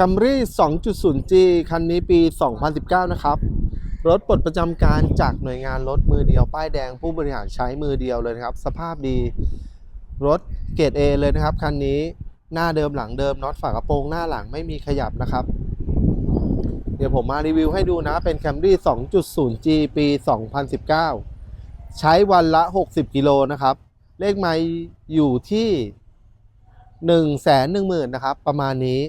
Camry 2.0G คันนี้ปี 2019 นะครับ รถปลดประจำการจากหน่วยงานรถมือเดียว ป้ายแดงผู้บริหารใช้มือเดียวเลยนะครับ สภาพดี รถเกรด A เลยนะครับ คันนี้หน้าเดิมหลังเดิมน็อตฝากระโปรงหน้าหลังไม่มีขยับนะครับ เดี๋ยวผมมารีวิวให้ดูนะ เป็น Camry 2.0G ปี 2019 ใช้วันละ 60 กิโลนะครับ เลขไมล์อยู่ที่1นึ่งแสนหนึ่งหมื่นนะครับ ประมาณนี้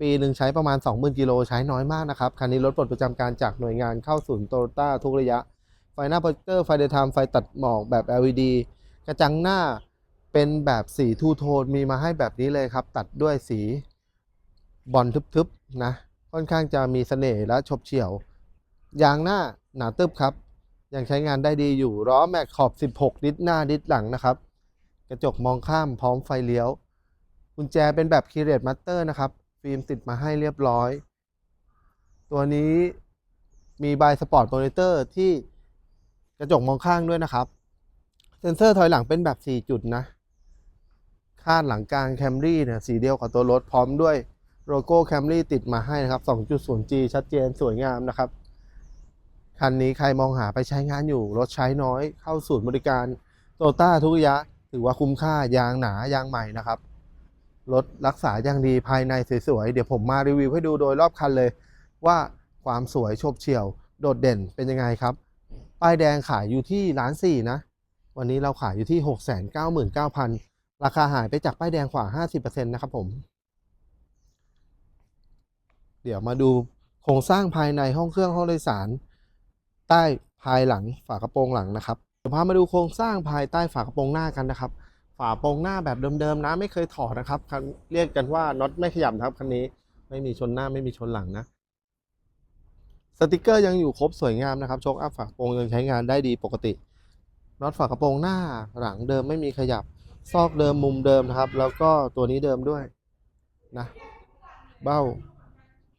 ปีหนึ่งใช้ประมาณ 20,000กิโลใช้น้อยมากนะครับ คันนี้รถปลดประจำการจากหน่วยงานเข้าศูนย์โตโยต้าทุกระยะ ไฟหน้าโปรเจคเตอร์ไฟเดย์ไทม์ไฟตัดหมอกแบบ LED กระจังหน้าเป็นแบบสีทูโทนมีมาให้แบบนี้เลยครับ ตัดด้วยสีบอลทึบๆนะ ค่อนข้างจะมีเสน่ห์และฉบเฉี่ยวยางหน้าหนาตึบครับ ยังใช้งานได้ดีอยู่ล้อแม็กขอบ 16 ดิสหน้าดิสหลังนะครับ กระจกมองข้ามพร้อมไฟเลี้ยวกุญแจเป็นแบบคีเรตมัตเตอร์นะครับ ฟิล์มติดมาให้เรียบร้อย ตัวนี้มีบายสปอร์ตมนิเตอร์ที่กระจกมองข้างด้วยนะครับ เซ็นเซอร์ถอยหลังเป็นแบบ 4 จุดนะคาดหลังกลางแคมรี่เนี่ยสีเดียวกับตัวรถพร้อมด้วยโลโก้แคมรี่ติดมาให้นะครับ 2.0G ชัดเจนสวยงามนะครับ คันนี้ใครมองหาไปใช้งานอยู่ รถใช้น้อยเข้าศูนย์บริการโตต้าทุกระยะ ถือว่าคุ้มค่ายางหนายางใหม่นะครับ รถรักษาอย่างดีภายในสวยๆ เดี๋ยวผมมารีวิวให้ดูโดยรอบคันเลย ว่าความสวยโฉบเฉี่ยว โดดเด่นเป็นยังไงครับ ป้ายแดงขายอยู่ที่ล้านสี่นะ วันนี้เราขายอยู่ที่6 9 9 9 0 0 0 ราคาหายไปจากป้ายแดงกว่า 50%นะครับผม เดี๋ยวมาดูโครงสร้างภายในห้องเครื่องห้องโดยสาร ใต้ภายหลังฝากระโปรงหลังนะครับเดี๋ยวพามาดูโครงสร้างภายใต้ฝากระโปรงหน้ากันนะครับ ฝาโปรงหน้าแบบเดิมๆนะ ไม่เคยถอดนะครับคันเรียกกันว่าน็อตไม่ขยับนะครับคันนี้ไม่มีชนหน้าไม่มีชนหลังนะสติกเกอร์ยังอยู่ครบสวยงามนะครับโชคอัพฝากระโปรงยังใช้งานได้ดีปกติน็อตฝากระโปรงหน้าหลังเดิมไม่มีขยับ ซอกเดิมมุมเดิมนะครับ แล้วก็ตัวนี้เดิมด้วยนะเบ้า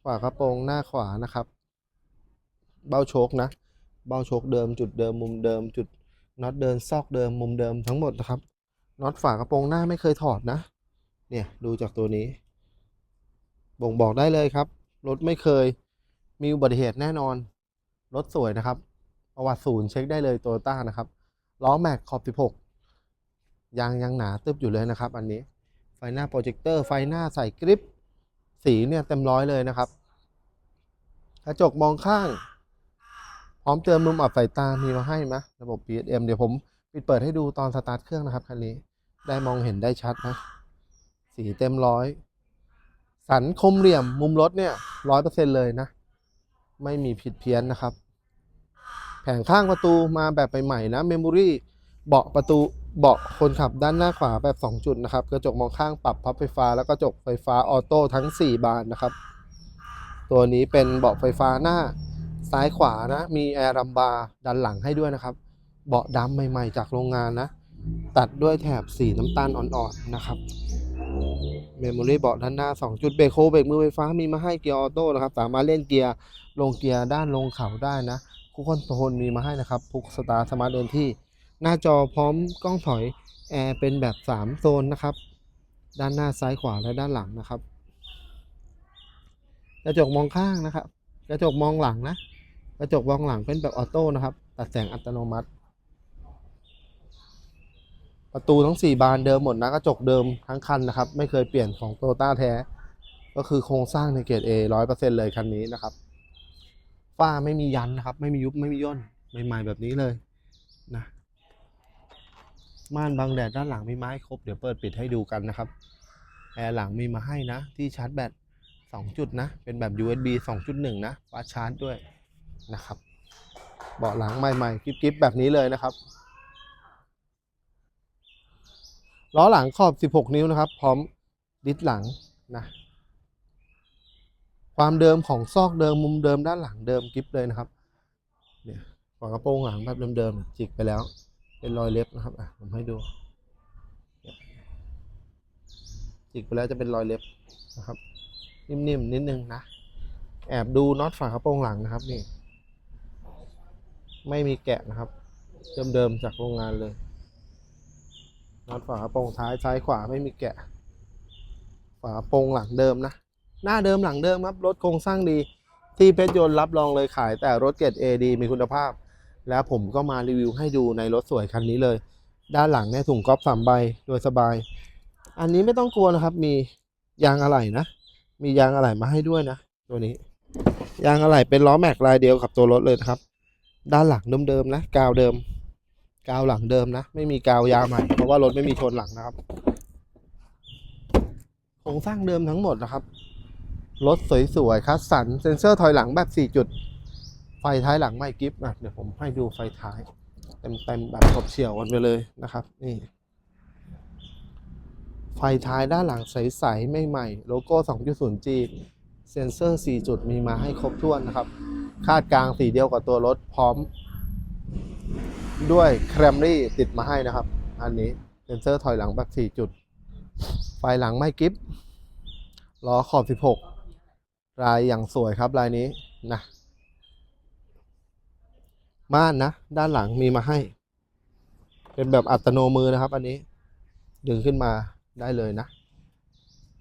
ฝากระโปรงหน้าขวานะครับ เบ้าโชคนะ เบ้าโชคเดิมจุดเดิมมุมเดิม จุดน็อตเดินซอกเดิมมุมเดิมทั้งหมดนะครับ น็อตฝากระโปรงหน้าไม่เคยถอดนะ เนี่ยดูจากตัวนี้ บ่งบอกได้เลยครับ รถไม่เคยมีอุบัติเหตุแน่นอน รถสวยนะครับ ประวัติศูนย์เช็คได้เลยโตโยต้านะครับ ล้อแม็กขอบ 16 ยางยังหนาตึบอยู่เลยนะครับ อันนี้ ไฟหน้าโปรเจคเตอร์ ไฟหน้าใส่กริป สีเนี่ยเต็มร้อยเลยนะครับกระจกมองข้าง พร้อมเตือนมุมอับสายตามีมาให้ไหมระบบ PSM เดี๋ยวผมปิดเปิดให้ดูตอนสตาร์ทเครื่องนะครับคันนี้ ได้มองเห็นได้ชัดนะ สีเต็มร้อย สันคมเหลี่ยมมุมรถเนี่ยร้อยเปอร์เซ็นเลยนะ ไม่มีผิดเพี้ยนนะครับ แผงข้างประตูมาแบบใหม่ๆนะเมมโมรี่เบาะประตูเบาะคนขับด้านหน้าขวาแบบ 2 จุดนะครับ กระจกมองข้างปรับพับไฟฟ้า แล้วก็กระจกไฟฟ้าออโต้ทั้ง 4 บานนะครับ ตัวนี้เป็นเบาะไฟฟ้าหน้าซ้ายขวานะ มีแอร์รัมบาร์ดันหลังให้ด้วยนะครับ เบาะดำใหม่ ๆ จากโรงงานนะ ตัดด้วยแถบสีน้ำตาลอ่อนๆนะครับเมมโมรี่เบาะด้านหน้า 2 จุดเบรกโฮเบรกมือไฟฟ้ามีมาให้เกียร์ออโต้นะครับ สามารถเล่นเกียร์ลงเกียร์ด้านลงเขาได้นะคุกคอนโทรลมีมาให้นะครับพุกสตาร์สมาร์ทเดินที่ หน้าจอพร้อมกล้องถอยแอร์เป็นแบบ 3 โซนนะครับ ด้านหน้าซ้ายขวาและด้านหลังนะครับ กระจกมองข้างนะครับ กระจกมองหลังนะ กระจกมองหลังเป็นแบบออโต้นะครับ ตัดแสงอัตโนมัติ ประตูทั้ง 4 บานเดิมหมดนะกระจกเดิมทั้งคันนะครับ ไม่เคยเปลี่ยนของโตต้าแท้ ก็คือโครงสร้างในเกรด A ร้อยเปอร์เซ็นเลยคันนี้นะครับฝ้าไม่มียันนะครับ ไม่มียุบไม่มีย่นใหม่ๆแบบนี้เลยนะม่านบังแดดด้านหลังมีไม้ครบเดี๋ยวเปิดปิดให้ดูกันนะครับแอร์หลังมีมาให้นะ ที่ชาร์จแบต2จุดนะ เป็นแบบ USB 2.1 นะฟาชาร์จด้วยนะครับ เบาะหลังใหม่ๆกริบๆแบบนี้เลยนะครับ ล้อหลังขอบ 16 นิ้วนะครับ พร้อมดิสหลังนะความเดิมของซอกเดิมมุมเดิมด้านหลังเดิมกริปเลยนะครับเนี่ยฝากระโปรงหลังแบบเดิมๆจิกไปแล้ว เป็นรอยเล็บนะครับอะผมให้ดูจิกไปแล้วจะเป็นรอยเล็บนะครับ นิ่มๆนิดนึงนะแอบดูน็อตฝากระโปรงหลังนะครับนี่ ไม่มีแกะนะครับ เดิมๆจากโรงงานเลย นอตฝากระโปรงท้ายซ้ายขวาไม่มีแกะ ฝากระโปรงหลังเดิมนะ หน้าเดิมหลังเดิมครับ รถโครงสร้างดี ที่เพชรยนต์รับรองเลยขาย แต่รถเกรด A ดีมีคุณภาพ แล้วผมก็มารีวิวให้ดูในรถสวยคันนี้เลย ด้านหลังเนี่ยถุงก๊อฟสามใบโดยสบาย อันนี้ไม่ต้องกลัวนะครับ มียางอะไหล่นะ มียางอะไหล่มาให้ด้วยนะ ตัวนี้ ยางอะไหล่เป็นล้อแม็กลายเดียวกับตัวรถเลยครับ ด้านหลังเดิมๆนะ กาวเดิม กาวหลังเดิมนะ ไม่มีกาวยาใหม่ เพราะว่ารถไม่มีชนหลังนะครับโครงสร้างเดิมทั้งหมดนะครับ รถสวยๆคัสสัน เซ็นเซอร์ถอยหลังแบบ 4 จุด ไฟท้ายหลังไม่กิฟต์อะเดี๋ยวผมให้ดูไฟท้าย เต็มๆแบบขบเฉี่ยวกันไปเลยนะครับ นี่ ไฟท้ายด้านหลังใสๆไม่ใหม่ โลโก้ 2.0G เซ็นเซอร์ 4 จุดมีมาให้ครบถ้วนนะครับ คาดกลางสีเดียวกับตัวรถพร้อม ด้วยแครมรี่ติดมาให้นะครับ อันนี้เซนเซอร์ถอยหลังแบบ4จุด ไฟหลังไม่กิฟล้อขอบ 16 ลายอย่างสวยครับลายนี้นะม่านนะ ด้านหลังมีมาให้ เป็นแบบอัตโนมือนะครับ อันนี้ ดึงขึ้นมาได้เลยนะ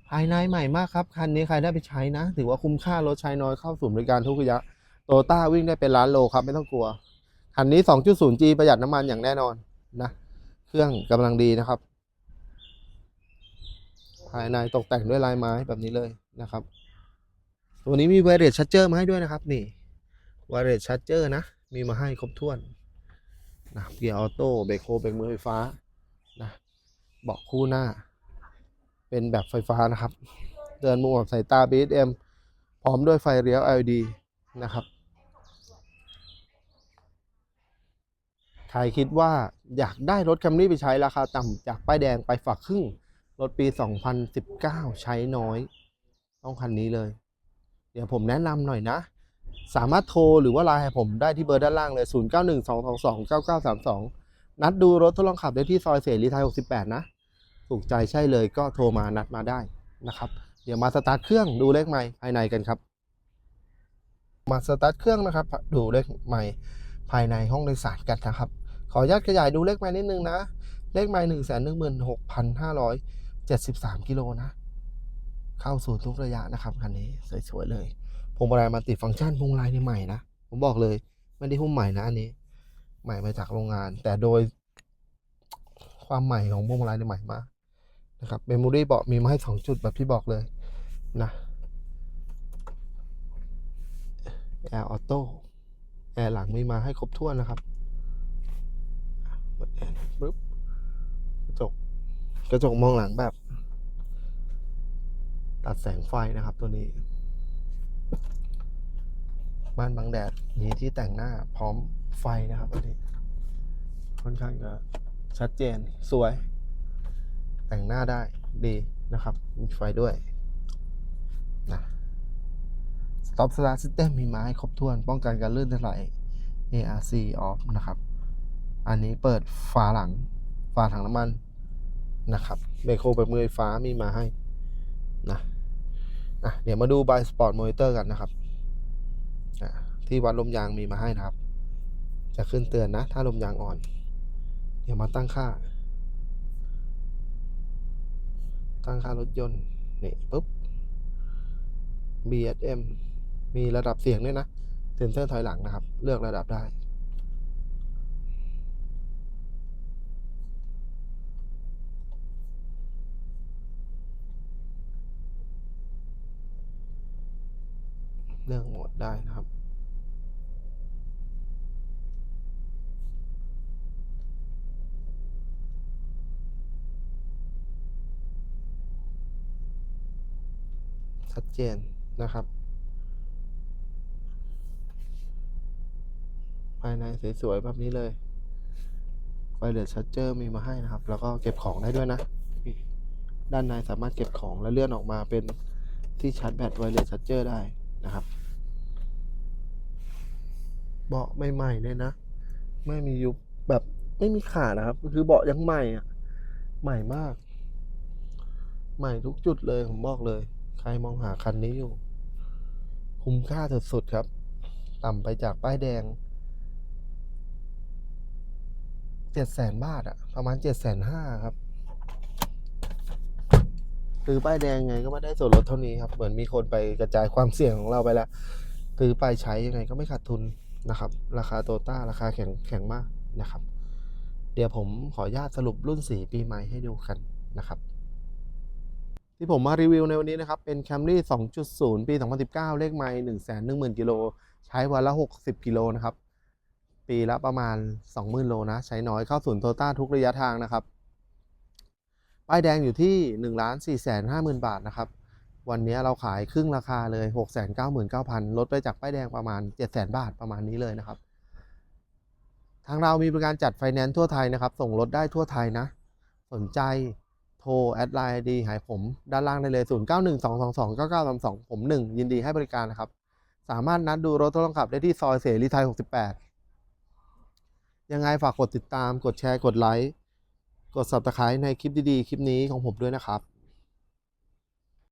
ภายในใหม่มากครับ คันนี้ใครได้ไปใช้นะ ถือว่าคุ้มค่ารถใช้น้อยเข้าสู่บริการทุกระยะโตต้าวิ่งได้เป็นล้านโลครับ ไม่ต้องกลัว คันนี้ 2.0G ประหยัดน้ำมันอย่างแน่นอนนะ เครื่องกำลังดีนะครับ ภายในตกแต่งด้วยลายไม้แบบนี้เลยนะครับ ตัวนี้มีไวเรสชั r เจอร์มาให้ด้วยนะครับ นี่ไวเรสชั r เจอร์นะ มีมาให้ครบถ้วนนะเกียร์ออโต้เบรกโคเบรกมือไฟฟ้านะเบาะคู่หน้า เป็นแบบไฟฟ้านะครับ เดินมุมแบบสายตา BSM พร้อมด้วยไฟเลี้ยว LED นะครับ ใครคิดว่าอยากได้รถ Camry ไปใช้ราคาต่ำจากป้ายแดงไปฝากครึ่ง รถปี 2019 ใช้น้อย ต้องคันนี้เลย เดี๋ยวผมแนะนำหน่อยนะ สามารถโทรหรือว่าไลน์ให้ผมได้ที่เบอร์ด้านล่างเลย 0912229932 นัดดูรถทดลองขับได้ที่ซอยเสรีไทย 68 นะ ถูกใจใช่เลยก็โทรมานัดมาได้นะครับ เดี๋ยวมาสตาร์ทเครื่องดูเลขไมล์ภายในกันครับ มาสตาร์ทเครื่องนะครับ ดูเลขไมล์ ภายในห้องโดยสารกันนะครับ ขออนุญาตขยายดูเลขไมล์นิดนึงนะ เลขไมล์หนึ่งแสนหนึ่งหมื่นหกพันห้าร้อยเจ็ดสิบสามกิโลนะ เข้าสู่ทุกระยะนะครับคันนี้สวยๆเลยพวงมาลัยมาติดฟังก์ชันพวงมาลัยนี่ใหม่นะ ผมบอกเลยไม่ได้หุ้มใหม่นะอันนี้ ใหม่มาจากโรงงาน แต่โดยความใหม่ของพวงมาลัยนี่ใหม่มานะครับเมมโมรี่เบาะมีมาให้สองจุดแบบที่บอกเลยนะแอร์ออโต้ แอร์หลังมีมาให้ครบถ้วนนะครับเปิดแอร์ปึ๊บกระจกกระจกมองหลังแบบ ตัดแสงไฟนะครับตัวนี้ บ้านบังแดดมีที่แต่งหน้าพร้อมไฟนะครับอันนี้ค่อนข้างจะชัดเจนสวย แต่งหน้าได้ดีนะครับ มีไฟด้วยนะ Stop Start System มีมาให้ครบถ้วน ป้องกันการลื่นถลาย ARC off นะครับ อันนี้เปิดฝาหลัง ฝาถังน้ำมันนะครับเบรกโคแบบมือไฟฟ้ามีมาให้นะอะเดี๋ยวมาดูบายสปอร์ตมอนิเตอร์กันนะครับอะที่วัดลมยางมีมาให้นะครับ จะขึ้นเตือนนะ ถ้าลมยางอ่อน เดี๋ยวมาตั้งค่า ตั้งค่ารถยนต์ นี่ปุ๊บ BSM มีระดับเสียงด้วยนะ เซ็นเซอร์ถอยหลังนะครับ เลือกระดับได้ เลือกโหมดได้นะครับชัดเจนนะครับ ภายในสวยๆแบบนี้เลยไวเลสชั r เจอร์มีมาให้นะครับ แล้วก็เก็บของได้ด้วยนะ ด้านในสามารถเก็บของและเลื่อนออกมาเป็นที่ชาร์จแบตไวเลสชั r เจอร์ได้นะครับ เบาะใหม่ๆเลยนะ ไม่มียุบแบบไม่มีขาดนะครับ คือเบาะยังใหม่อะใหม่มาก ใหม่ทุกจุดเลยผมบอกเลย ใครมองหาคันนี้อยู่ คุ้มค่าสุดๆครับ ต่ำไปจากป้ายแดง เจ็ดแสนบาทอะประมาณเจ็ดแสนห้าครับซื้อป้ายแดงไงก็ไม่ได้ส่วนลดเท่านี้ครับ เหมือนมีคนไปกระจายความเสี่ยงของเราไปแล้วซื้อไปใช้ยังไงก็ไม่ขาดทุนนะครับ ราคาโตต้าราคาแข็งแข็งมากนะครับ เดี๋ยวผมขออนุญาตสรุปรุ่นสีปีใหม่ให้ดูกันนะครับที่ผมมารีวิวในวันนี้นะครับ เป็น Camry 2.0 ปี 2019 เลขไมล์110,000 กิโล ใช้วันละ 60 กิโลนะครับ ปีละประมาณ 20,000 โลนะ ใช้น้อยเข้าศูนย์โตต้าทุกระยะทางนะครับ ป้ายแดงอยู่ที่1ล้าน4 5 0 0 0 0 บาทนะครับ วันนี้เราขายครึ่งราคาเลย 699,000 ลดไปจากป้ายแดงประมาณ 700,000 บาทประมาณนี้เลยนะครับ ทางเรามีบริการจัดไฟแนนซ์ทั่วไทยนะครับ ส่งรถได้ทั่วไทยนะ สนใจโทรแอดไลน์ดีหายผม ด้านล่างได้เลย 0912229932 ผม 1 ยินดีให้บริการนะครับ สามารถนัดดูรถทดลองขับได้ที่ซอยเสรีไทย 68 ยังไงฝากกดติดตาม กดแชร์ กดไลค์ กด subscribe ในคลิปดีๆ คลิปนี้ของผมด้วยนะครับ